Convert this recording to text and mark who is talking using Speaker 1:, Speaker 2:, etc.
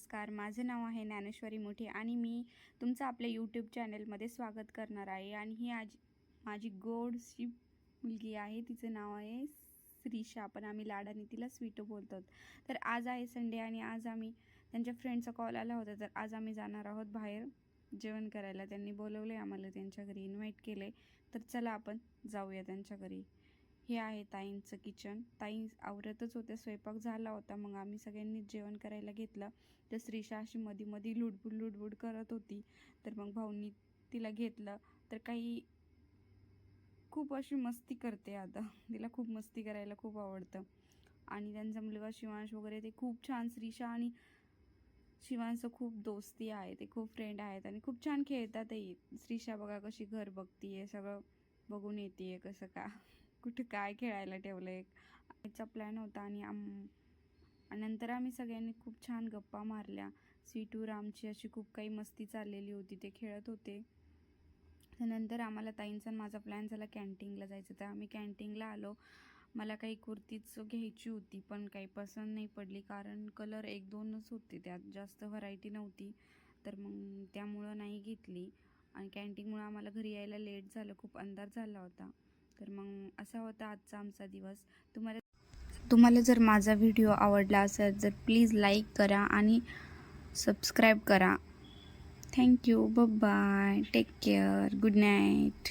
Speaker 1: नमस्कार माझं नाव आहे ज्ञानेश्वरी मोठे आणि मी तुमचं आपल्या यूट्यूब चॅनलमध्ये स्वागत करणार आहे. आणि ही आज माझी गोडशी मुलगी आहे तिचं नाव आहे श्रीषा. पण आम्ही लाडाने तिला स्वीटू बोलतो. तर आज आहे संडे आणि आज आम्ही त्यांच्या फ्रेंडचा कॉल आला होता. तर आज आम्ही जाणार आहोत बाहेर जेवण करायला. त्यांनी बोलवले आम्हाला त्यांच्या घरी इन्व्हाइट केले तर चला आपण जाऊया त्यांच्या घरी. हे आहे ताईंचं किचन. ताई आवरतच होत्या स्वयंपाक झाला होता. मग आम्ही सगळ्यांनी जेवण करायला घेतलं. तर श्रीषा अशी मधी मधी लुडबुड लुडबुड करत होती. तर मग भाऊनी तिला घेतलं. तर काही खूप अशी मस्ती करते आता. तिला खूप मस्ती करायला खूप आवडतं. आणि त्यांचा मुलगा शिवांश वगैरे ते खूप छान. श्रीषा आणि शिवांश खूप दोस्ती आहे ते खूप फ्रेंड आहेत आणि खूप छान खेळतातही. श्रीषा बघा कशी घर बघतीये सगळं बघून येते कसं का. कुठं काय खेळायला ठेवलं एक याचा प्लॅन होता आणि आम नंतर आम्ही सगळ्यांनी खूप छान गप्पा मारल्या. स्वीटूर आमची अशी खूप काही मस्ती चाललेली होती ते खेळत होते. त्यानंतर आम्हाला ताईंचा आणि माझा प्लॅन झाला कॅन्टीनला जायचं. तर आम्ही कॅन्टीनला आलो. मला काही कुर्तीच घ्यायची होती पण काही पसंत नाही पडली कारण कलर एक दोनच होते त्यात जास्त व्हरायटी नव्हती. तर मग त्यामुळं नाही घेतली. आणि कॅन्टीनमुळं आम्हाला घरी यायला लेट झालं खूप अंधार झाला होता. तर मग असा होता आजचा आमचा दिवस. तुम्हाला तुम्हाला जर माझा व्हिडिओ आवडला असेल तर प्लीज लाईक करा आणि सबस्क्राईब करा. Thank you bye. Take care. Good night.